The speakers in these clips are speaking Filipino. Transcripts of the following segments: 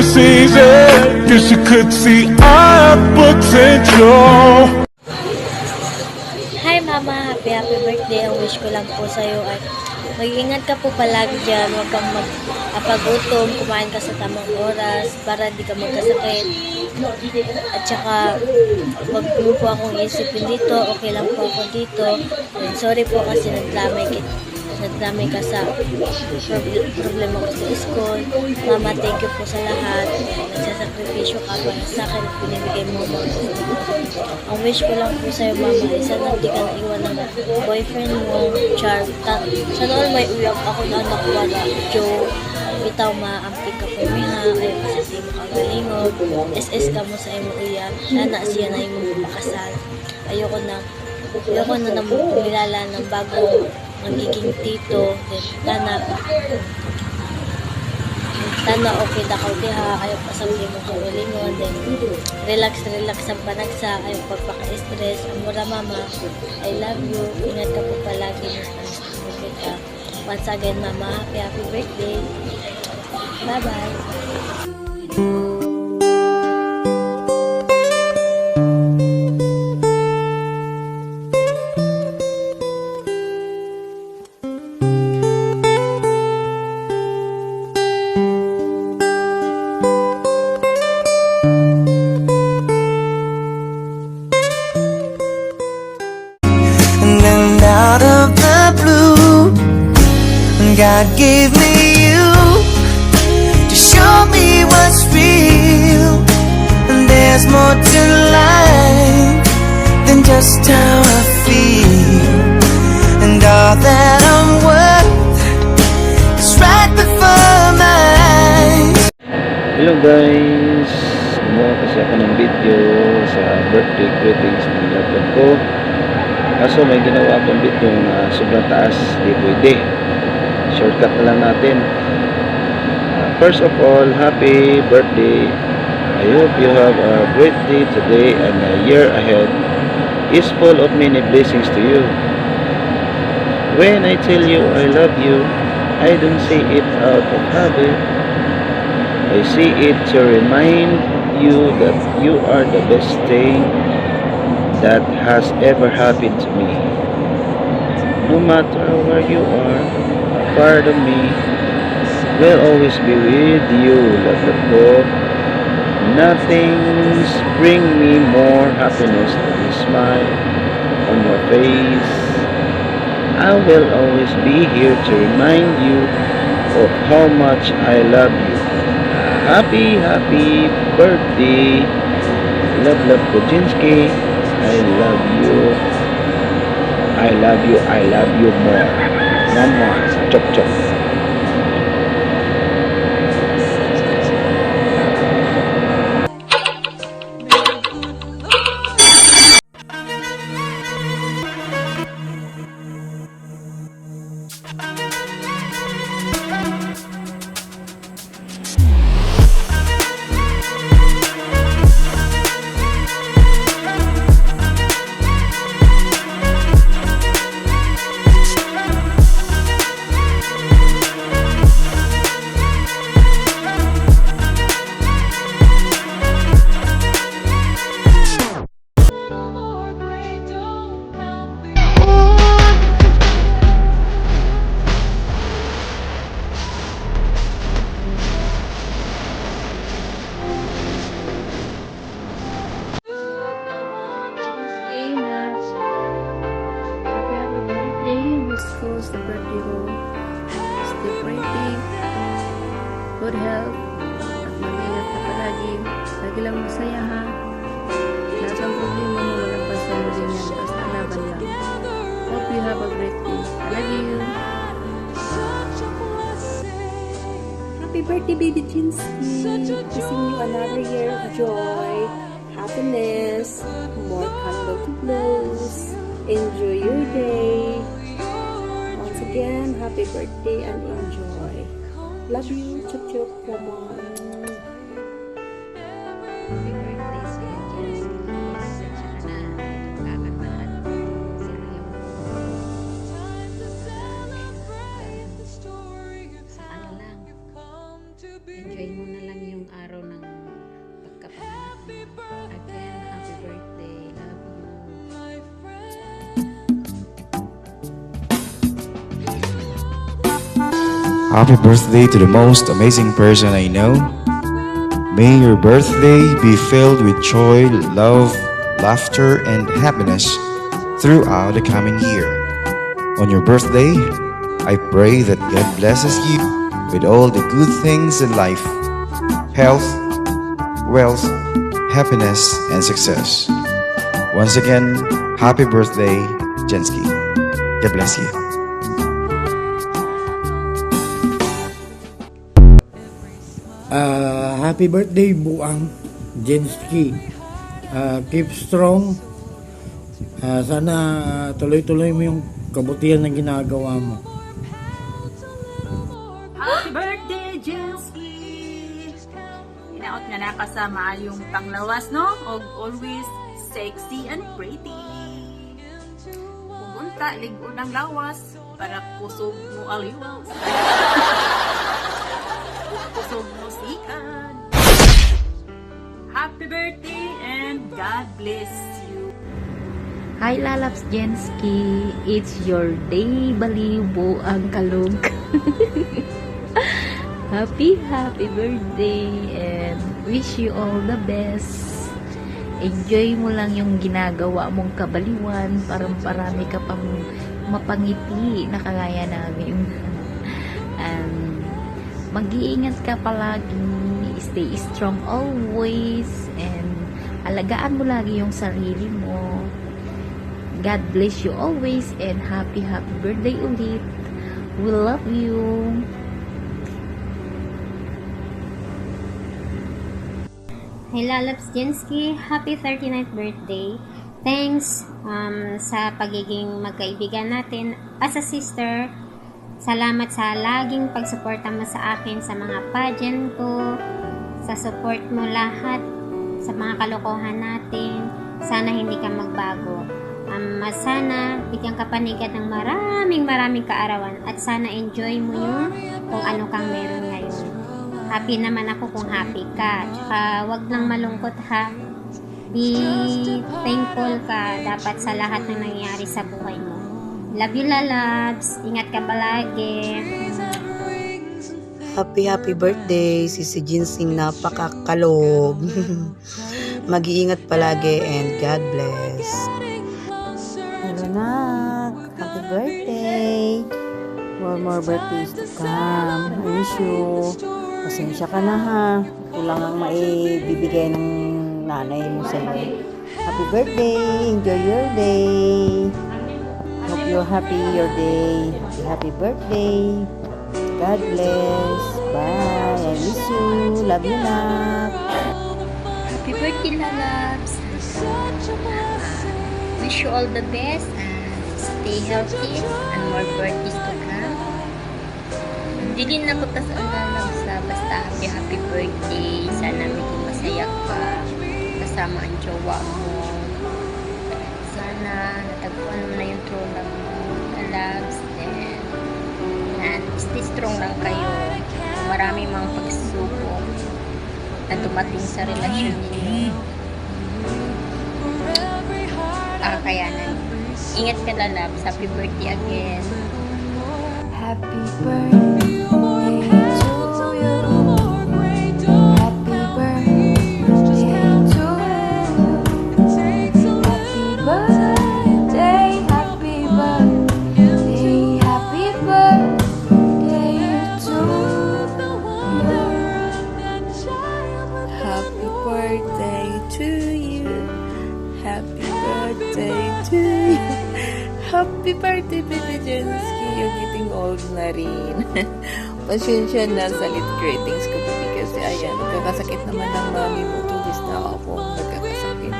the season. Guess you could see our potential. Hi Mama, happy happy birthday. Ang wish ko lang po sa'yo ay mag-ingat ka po palagi dyan. Huwag kang mag-apagutom, kumain ka sa tamang oras para di ka magkasakit. At saka, huwag po akong isipin dito. Okay lang po ako dito. And sorry po kasi nagdamay kita nagdamay ka sa prob- problema ko sa school. Mama, thank you po sa lahat. Nagsasakripisyo ka para sa akin at binibigay mo mo. Ang wish ko lang po sa'yo, Mama, ay sana di ka naiwan ng boyfriend mo, Char. Ta- sana all may uyak ako na anak wala. Joe, bitaw maampi ka po miha, ay kasi sa imo kagalingog. SS ka mo sa imo uyak. Sana siya na imo pakasal. Ayoko na ayoko na na milala ng bagong magiging tito. Then, sana sana okay na ka diha ayaw pa sa mo ko ulingon then relax relax ang panagsa ayaw pagpaka-stress amura mama I love you. Ingat ka po palagi okay ka once again mama happy happy birthday. Bye bye God gave me you to show me what's real. And there's more to life than just how I feel. And all that I'm worth is right before my eyes. Hello guys! Gumawa kasi ako ng video sa birthday greetings ng laptop ko. Kaso may ginawa akong video na sobrang taas, di pwede. Shortcut na lang natin. Uh, first of all, happy birthday. I hope you have a great day today and a year ahead is full of many blessings to you. When I tell you I love you, I don't say it out of habit. I see it to remind you that you are the best thing that has ever happened to me. No matter where you are, of me will always be with you, Love Nothing's bring me more happiness than a smile on your face. I will always be here to remind you of how much I love you. Happy, happy birthday. Love, love, Kojinsky. I love you. I love you. I love you more. Nón 直 Good health. At mag-ingat ka palagi. Lagi lang masaya ha. Lahat ng problema mo walang din yan. Basta laban lang. Hope you have a great day. I love you. Happy birthday, baby Jinsky. Wishing you another year of joy, happiness, more candle to blows. Enjoy your day. Once again, happy birthday and enjoy. Love you. Chup chup. Bye-bye. enjoy mo na lang yung araw ng pagkapangalan. Happy birthday to the most amazing person I know. May your birthday be filled with joy, love, laughter, and happiness throughout the coming year. On your birthday, I pray that God blesses you with all the good things in life health, wealth, happiness, and success. Once again, happy birthday, Jensky. God bless you. Ah, happy birthday Buang Jensky. Ah, keep strong. Ah, sana tuloy-tuloy mo yung kabutihan na ginagawa mo. Happy birthday, Jensky! Inaot nga na kasama yung panglawas, no? Og always sexy and pretty. Pumunta, ligo ng lawas para kusog mo aliwas. kusog mo sikan. Happy birthday and God bless you. Hi Lalaps Jensky, it's your day balibo ang kalog. happy happy birthday and wish you all the best. Enjoy mo lang yung ginagawa mong kabaliwan para parami ka pang mapangiti na kagaya namin. and mag-iingat ka palagi, stay strong always and alagaan mo lagi yung sarili mo. God bless you always and happy happy birthday ulit. We love you. Hi Lalaps Jensky, happy 39th birthday. Thanks um, sa pagiging magkaibigan natin as a sister. Salamat sa laging pagsuporta mo sa akin sa mga pageant ko, sa support mo lahat, sa mga kalokohan natin. Sana hindi ka magbago. Um, sana bigyan ka panigat ng maraming maraming kaarawan at sana enjoy mo yung kung ano kang meron ngayon. Happy naman ako kung happy ka. Tsaka wag lang malungkot ha. Be thankful ka dapat sa lahat ng nangyayari sa buhay mo. Love you, lalabs. Ingat ka palagi. Happy happy birthday si si Jinsing napakakalog. Mag-iingat palagi and God bless. Hello, Nak. Happy birthday. More more birthdays to come. I wish you. Pasensya ka na ha. Ito lang ang maibibigay ng nanay mo sa iyo. Happy birthday. Enjoy your day. You're happy your day. Happy, birthday. God bless. Bye. I miss you. Love you, Nak. Happy birthday, lalabs. Wish you all the best and stay healthy and more birthdays to come. Hindi na ko tas ang lalabs na basta happy happy birthday. Sana maging masaya ka kasama ang jowa mo. Natagpuan mo na yung true love. Lalabs. And, and stay strong lang kayo. Marami mga pagsubok na dumating sa relasyon ninyo. Ah, kaya na. Ingat ka lalabs. Happy birthday again. Happy birthday to Pasensya na sa late greetings ko, baby. Kasi ayan, nagkakasakit naman ng mami mo. Two days na ako nagkakasakit.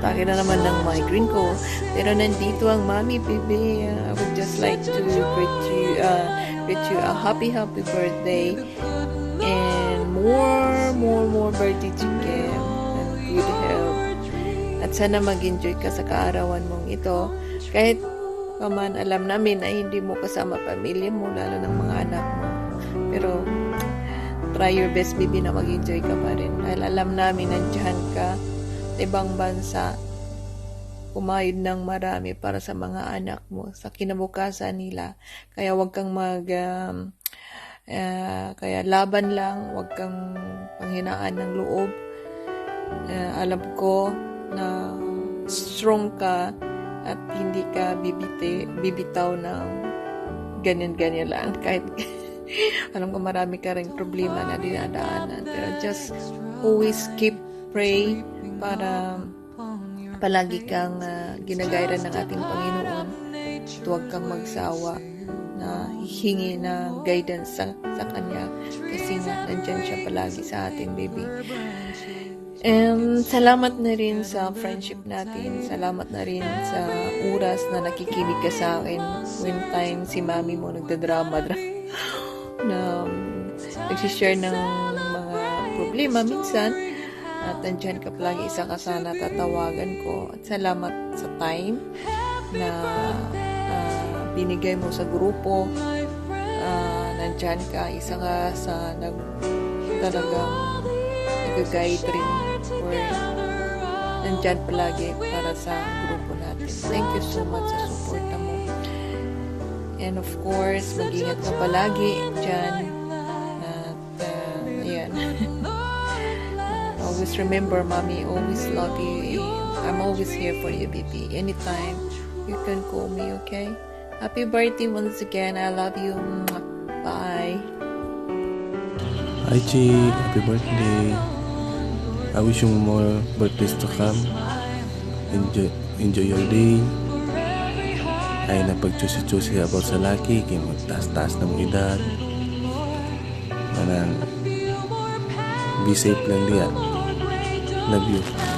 Taki na naman ng migraine ko. Pero nandito ang mami, baby. I would just like to greet you, uh, greet you a happy, happy birthday. And more, more, more birthday chicken. And good health. At sana mag-enjoy ka sa kaarawan mong ito. Kahit paman alam namin na hindi mo kasama pamilya mo, lalo ng mga anak mo. Pero try your best, baby, na mag-enjoy ka pa rin. Dahil alam namin nandiyan ka ibang bansa kumayod ng marami para sa mga anak mo, sa kinabukasan nila. Kaya wag kang mag um, Ah, kaya laban lang, huwag kang panghinaan ng loob. Ah, alam ko na strong ka at hindi ka bibiti, bibitaw ng ganyan-ganyan lang. Kahit alam ko marami ka rin problema na dinadaanan. Pero just always keep pray para palagi kang uh, ginagayran ng ating Panginoon. At huwag kang magsawa na hingi ng guidance sa, sa Kanya kasi nga nandyan siya palagi sa ating baby. And salamat na rin sa friendship natin. Salamat na rin sa oras na nakikinig ka sa akin when time si mami mo nagdadrama na um, nagsishare ng mga problema minsan. At nandyan ka palagi isa ka sana tatawagan ko. At salamat sa time na ah, binigay mo sa grupo. Ah, nandyan ka. Isa ka sa nag talagang nag-guide rin or nandyan palagi para sa grupo natin. Thank you so much and of course mag-ingat ka palagi dyan. At uh, ayan. Always remember mommy always love you. I'm always here for you baby. Anytime you can call me okay? Happy birthday once again. I love you. Bye. Hi Chi, happy birthday. I wish you more birthdays to come. Enjoy, enjoy your day. Ay napagchusi-chusi about sa laki, kay magtaas-taas ng edad. Manang, be safe lang diyan. Love you.